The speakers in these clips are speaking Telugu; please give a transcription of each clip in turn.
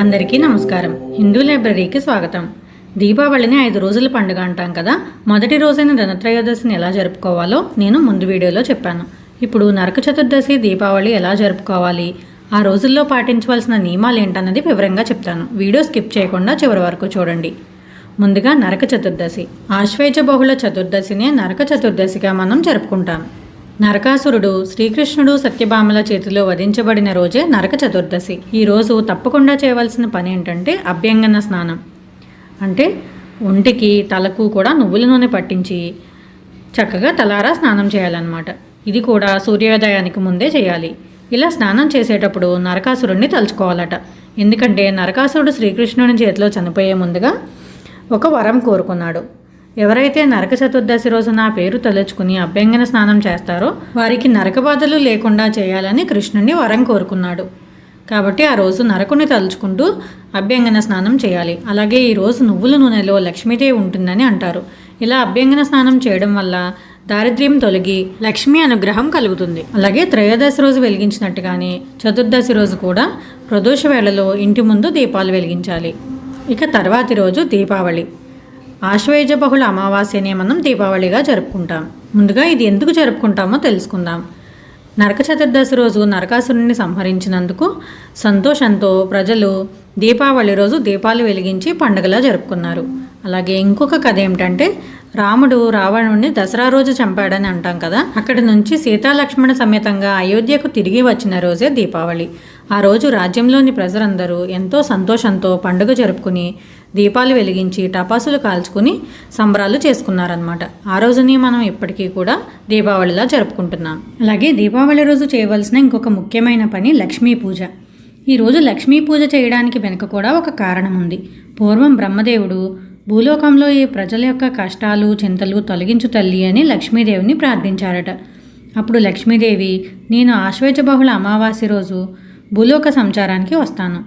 అందరికీ నమస్కారం. హిందూ లైబ్రరీకి స్వాగతం. దీపావళిని ఐదు రోజుల పండుగ అంటాం కదా. మొదటి రోజైన ధనత్రయోదశిని ఎలా జరుపుకోవాలో నేను ముందు వీడియోలో చెప్పాను. ఇప్పుడు నరక చతుర్దశి దీపావళి ఎలా జరుపుకోవాలి? ఆ రోజుల్లో పాటించవలసిన నియమాలు ఏంటన్నది వివరంగా చెప్తాను. వీడియో స్కిప్ చేయకుండా చివరి వరకు చూడండి. ముందుగా నరక చతుర్దశి. ఆశ్వేజ బహుళ చతుర్దశినే నరక చతుర్దశిగా మనం జరుపుకుంటాం. నరకాసురుడు శ్రీకృష్ణుడు సత్యభామల చేతిలో వధించబడిన రోజే నరక చతుర్దశి. ఈ రోజు తప్పకుండా చేయవలసిన పని ఏంటంటే అభ్యంగన స్నానం. అంటే ఒంటికి తలకు కూడా నువ్వుల నూనె పట్టించి చక్కగా తలారా స్నానం చేయాలన్నమాట. ఇది కూడా సూర్యోదయానికి ముందే చేయాలి. ఇలా స్నానం చేసేటప్పుడు నరకాసురుడిని తలుచుకోవాలట. ఎందుకంటే నరకాసురుడు శ్రీకృష్ణుని చేతిలో చనిపోయే ముందుగా ఒక వరం కోరుకున్నాడు. ఎవరైతే నరక చతుర్దశి రోజు నా పేరు తలుచుకుని అభ్యంగన స్నానం చేస్తారో వారికి నరక బాధలు లేకుండా చేయాలని కృష్ణుని వరం కోరుకున్నాడు. కాబట్టి ఆ రోజు నరకుని తలుచుకుంటూ అభ్యంగన స్నానం చేయాలి. అలాగే ఈ రోజు నువ్వుల నూనెలో లక్ష్మీదేవి ఉంటుందని అంటారు. ఇలా అభ్యంగన స్నానం చేయడం వల్ల దారిద్ర్యం తొలగి లక్ష్మీ అనుగ్రహం కలుగుతుంది. అలాగే త్రయోదశి రోజు వెలిగించినట్టుగానే చతుర్దశి రోజు కూడా ప్రదోష వేళలో ఇంటి ముందు దీపాలు వెలిగించాలి. ఇక తర్వాతి రోజు దీపావళి. ఆశ్వేజ బహుళ అమావాస్యనే మనం దీపావళిగా జరుపుకుంటాం. ముందుగా ఇది ఎందుకు జరుపుకుంటామో తెలుసుకుందాం. నరక చతుర్దశి రోజు నరకాసురుడిని సంహరించినందుకు సంతోషంతో ప్రజలు దీపావళి రోజు దీపాలు వెలిగించి పండుగలా జరుపుకున్నారు. అలాగే ఇంకొక కథ ఏమిటంటే రాముడు రావణుడిని దసరా రోజు చంపాడని అంటాం కదా. అక్కడి నుంచి సీతాలక్ష్మణ సమేతంగా అయోధ్యకు తిరిగి వచ్చిన రోజే దీపావళి. ఆ రోజు రాజ్యంలోని ప్రజలందరూ ఎంతో సంతోషంతో పండుగ జరుపుకుని దీపాలు వెలిగించి టపాసులు కాల్చుకుని సంబరాలు చేసుకున్నారనమాట ఆ రోజుని మనం ఇప్పటికీ కూడా దీపావళిలా జరుపుకుంటున్నాం. అలాగే దీపావళి రోజు చేయవలసిన ఇంకొక ముఖ్యమైన పని లక్ష్మీ పూజ. ఈరోజు లక్ష్మీ పూజ చేయడానికి వెనుక కూడా ఒక కారణం ఉంది. పూర్వం బ్రహ్మదేవుడు భూలోకంలో ఈ ప్రజల యొక్క కష్టాలు చింతలు తొలగించు తల్లి అని లక్ష్మీదేవిని ప్రార్థించారట. అప్పుడు లక్ష్మీదేవి నేను ఆశ్వేజ బహుళ అమావాస్య రోజు భూలోక సంచారానికి వస్తాను.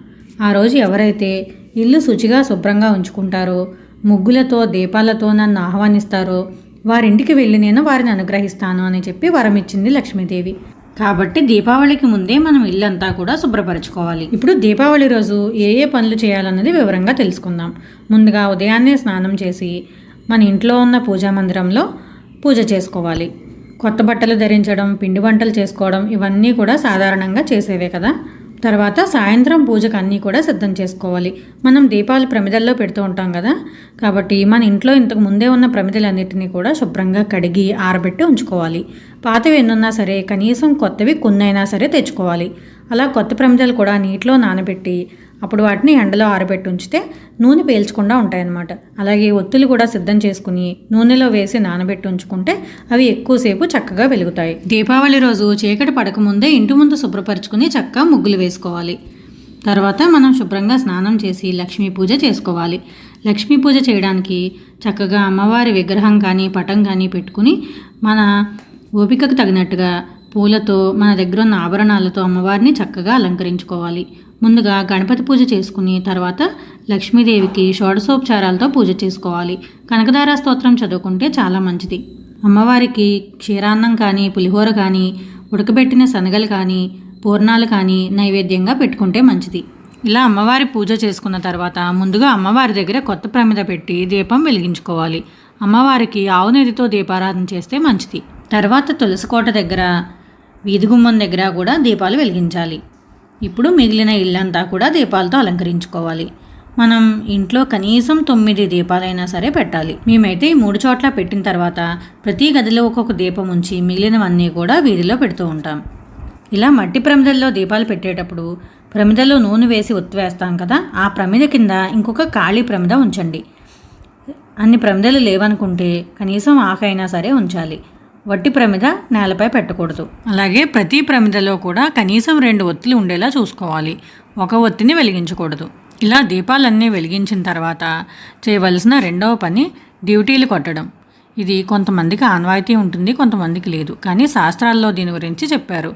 ఆ రోజు ఎవరైతే ఇల్లు శుచిగా శుభ్రంగా ఉంచుకుంటారో ముగ్గులతో దీపాలతో నన్ను ఆహ్వానిస్తారో వారింటికి వెళ్ళి నేను వారిని అనుగ్రహిస్తాను అని చెప్పి వరం ఇచ్చింది లక్ష్మీదేవి. కాబట్టి దీపావళికి ముందే మనం ఇల్లంతా కూడా శుభ్రపరచుకోవాలి. ఇప్పుడు దీపావళి రోజు ఏ ఏ పనులు చేయాలన్నది వివరంగా తెలుసుకుందాం. ముందుగా ఉదయాన్నే స్నానం చేసి మన ఇంట్లో ఉన్న పూజా మందిరంలో పూజ చేసుకోవాలి. కొత్త బట్టలు ధరించడం పిండి వంటలు చేసుకోవడం ఇవన్నీ కూడా సాధారణంగా చేసేవే కదా. తర్వాత సాయంత్రం పూజకు అన్నీ కూడా సిద్ధం చేసుకోవాలి. మనం దీపాలు ప్రమిదల్లో పెడుతూ ఉంటాం కదా. కాబట్టి మన ఇంట్లో ఇంతకు ముందే ఉన్న ప్రమిదలన్నిటినీ కూడా శుభ్రంగా కడిగి ఆరబెట్టి ఉంచుకోవాలి. పాతవి ఎన్నున్నా సరే కనీసం కొత్తవి కొన్నైనా సరే తెచ్చుకోవాలి. అలా కొత్త ప్రమిదలు కూడా నీటిలో నానబెట్టి అప్పుడు వాటిని ఎండలో ఆరబెట్టి ఉంచితే నూనె పీల్చకుండా ఉంటాయన్నమాట. అలాగే ఒత్తులు కూడా సిద్ధం చేసుకుని నూనెలో వేసి నానబెట్టి ఉంచుకుంటే అవి ఎక్కువసేపు చక్కగా వెలుగుతాయి. దీపావళి రోజు చీకటి పడకముందే ఇంటి ముందు శుభ్రపరచుకుని చక్కగా ముగ్గులు వేసుకోవాలి. తర్వాత మనం శుభ్రంగా స్నానం చేసి లక్ష్మీ పూజ చేసుకోవాలి. లక్ష్మీ పూజ చేయడానికి చక్కగా అమ్మవారి విగ్రహం కానీ పటం కానీ పెట్టుకుని మన ఓపికకు తగినట్టుగా పూలతో మన దగ్గర ఉన్న ఆభరణాలతో అమ్మవారిని చక్కగా అలంకరించుకోవాలి. ముందుగా గణపతి పూజ చేసుకుని తర్వాత లక్ష్మీదేవికి షోడశోపచారాలతో పూజ చేసుకోవాలి. కనకదార స్తోత్రం చదువుకుంటే చాలా మంచిది. అమ్మవారికి క్షీరాన్నం కానీ పులిహోర కానీ ఉడకబెట్టిన శనగలు కానీ పూర్ణాలు కానీ నైవేద్యంగా పెట్టుకుంటే మంచిది. ఇలా అమ్మవారి పూజ చేసుకున్న తర్వాత ముందుగా అమ్మవారి దగ్గర కొత్త ప్రమిద పెట్టి దీపం వెలిగించుకోవాలి. అమ్మవారికి ఆవు దీపారాధన చేస్తే మంచిది. తర్వాత తులసికోట దగ్గర వీధి గుమ్మం దగ్గర కూడా దీపాలు వెలిగించాలి. ఇప్పుడు మిగిలిన ఇల్లంతా కూడా దీపాలతో అలంకరించుకోవాలి. మనం ఇంట్లో కనీసం తొమ్మిది దీపాలైనా సరే పెట్టాలి. మేమైతే ఈ మూడు చోట్ల పెట్టిన తర్వాత ప్రతి గదిలో ఒక్కొక్క దీపం ఉంచి మిగిలినవన్నీ కూడా వీధిలో పెడుతూ ఉంటాం. ఇలా మట్టి ప్రమిదల్లో దీపాలు పెట్టేటప్పుడు ప్రమిదలో నూనె వేసి ఒత్తివేస్తాం కదా ఆ ప్రమిద కింద ఇంకొక ఖాళీ ప్రమిద ఉంచండి. అన్ని ప్రమిదలు లేవనుకుంటే కనీసం ఆకైనా సరే ఉంచాలి. వట్టి ప్రమిద నేలపై పెట్టకూడదు. అలాగే ప్రతి ప్రమిదలో కూడా కనీసం రెండు ఒత్తులు ఉండేలా చూసుకోవాలి. ఒక ఒత్తిని వెలిగించకూడదు. ఇలా దీపాలన్నీ వెలిగించిన తర్వాత చేయవలసిన రెండవ పని డ్యూటీలు కొట్టడం. ఇది కొంతమందికి ఆన్వాయితీ ఉంటుంది కొంతమందికి లేదు. కానీ శాస్త్రాల్లో దీని గురించి చెప్పారు.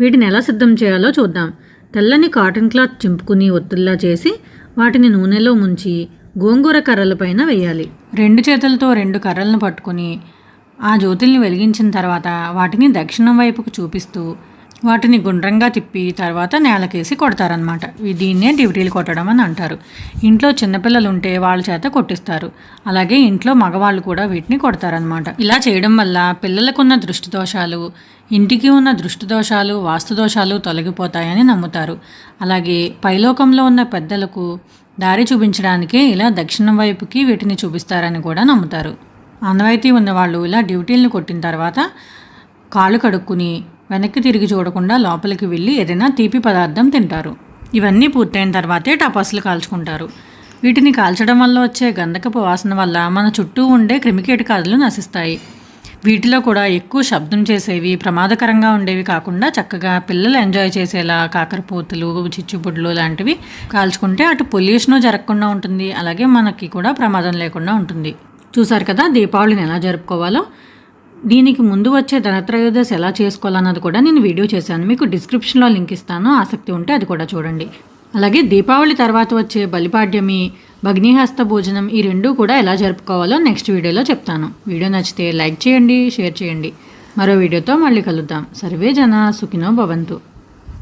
వీటిని ఎలా సిద్ధం చేయాలో చూద్దాం. తెల్లని కాటన్ క్లాత్ చింపుకుని ఒత్తుల్లా చేసి వాటిని నూనెలో ముంచి గోంగూర కర్రల పైన వేయాలి. రెండు చేతులతో రెండు కర్రలను పట్టుకుని ఆ జ్యోతుల్ని వెలిగించిన తర్వాత వాటిని దక్షిణం వైపుకు చూపిస్తూ వాటిని గుండ్రంగా తిప్పి తర్వాత నేలకేసి కొడతారనమాట దీన్నే డ్యూటీలు కొట్టడం అని అంటారు. ఇంట్లో చిన్నపిల్లలు ఉంటే వాళ్ళ చేత కొట్టిస్తారు. అలాగే ఇంట్లో మగవాళ్ళు కూడా వీటిని కొడతారనమాట ఇలా చేయడం వల్ల పిల్లలకున్న దృష్టి దోషాలు ఇంటికి ఉన్న దృష్టి దోషాలు వాస్తు దోషాలు తొలగిపోతాయని నమ్ముతారు. అలాగే పైలోకంలో ఉన్న పెద్దలకు దారి చూపించడానికే ఇలా దక్షిణం వైపుకి వీటిని చూపిస్తారని కూడా నమ్ముతారు. ఆనవాయితీ ఉన్నవాళ్ళు ఇలా డ్యూటీలను కొట్టిన తర్వాత కాలు కడుక్కుని వెనక్కి తిరిగి చూడకుండా లోపలికి వెళ్ళి ఏదైనా తీపి పదార్థం తింటారు. ఇవన్నీ పూర్తయిన తర్వాతే టపాసులు కాల్చుకుంటారు. వీటిని కాల్చడం వల్ల వచ్చే గంధకపు వాసన వల్ల మన చుట్టూ ఉండే క్రిమికీటకాదులు నశిస్తాయి. వీటిలో కూడా ఎక్కువ శబ్దం చేసేవి ప్రమాదకరంగా ఉండేవి కాకుండా చక్కగా పిల్లలు ఎంజాయ్ చేసేలా కాకరపోతులు చిచ్చుబుడ్లు లాంటివి కాల్చుకుంటే అటు పొల్యూషను జరగకుండా ఉంటుంది. అలాగే మనకి కూడా ప్రమాదం లేకుండా ఉంటుంది. చూసారు కదా దీపావళిని ఎలా జరుపుకోవాలో. దీనికి ముందు వచ్చే ధనత్రయోదశి ఎలా చేసుకోవాలన్నది కూడా నేను వీడియో చేశాను. మీకు డిస్క్రిప్షన్లో లింక్ ఇస్తాను ఆసక్తి ఉంటే అది కూడా చూడండి. అలాగే దీపావళి తర్వాత వచ్చే బలిపాడ్యమి భగ్నిహస్త భోజనం ఈ రెండు కూడా ఎలా జరుపుకోవాలో నెక్స్ట్ వీడియోలో చెప్తాను. వీడియో నచ్చితే లైక్ చేయండి షేర్ చేయండి. మరో వీడియోతో మళ్ళీ కలుద్దాం. సర్వే జన సుఖినో భవంతు.